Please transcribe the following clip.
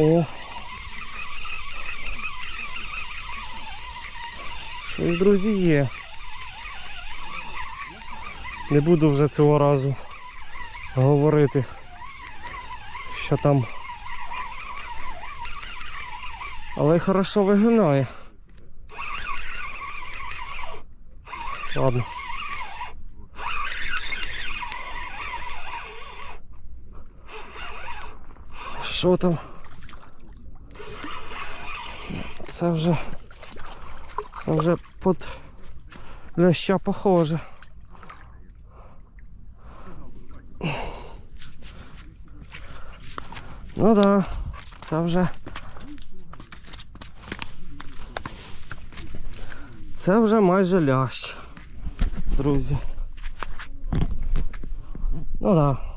О. Щось, друзі, є. Не буду вже цього разу говорити, що там. Але хорошо вигинає. Ладно. Що там? Це вже. Це вже під ляща похоже. Ну да, це вже. Це вже майже лящ, друзі. Ну да.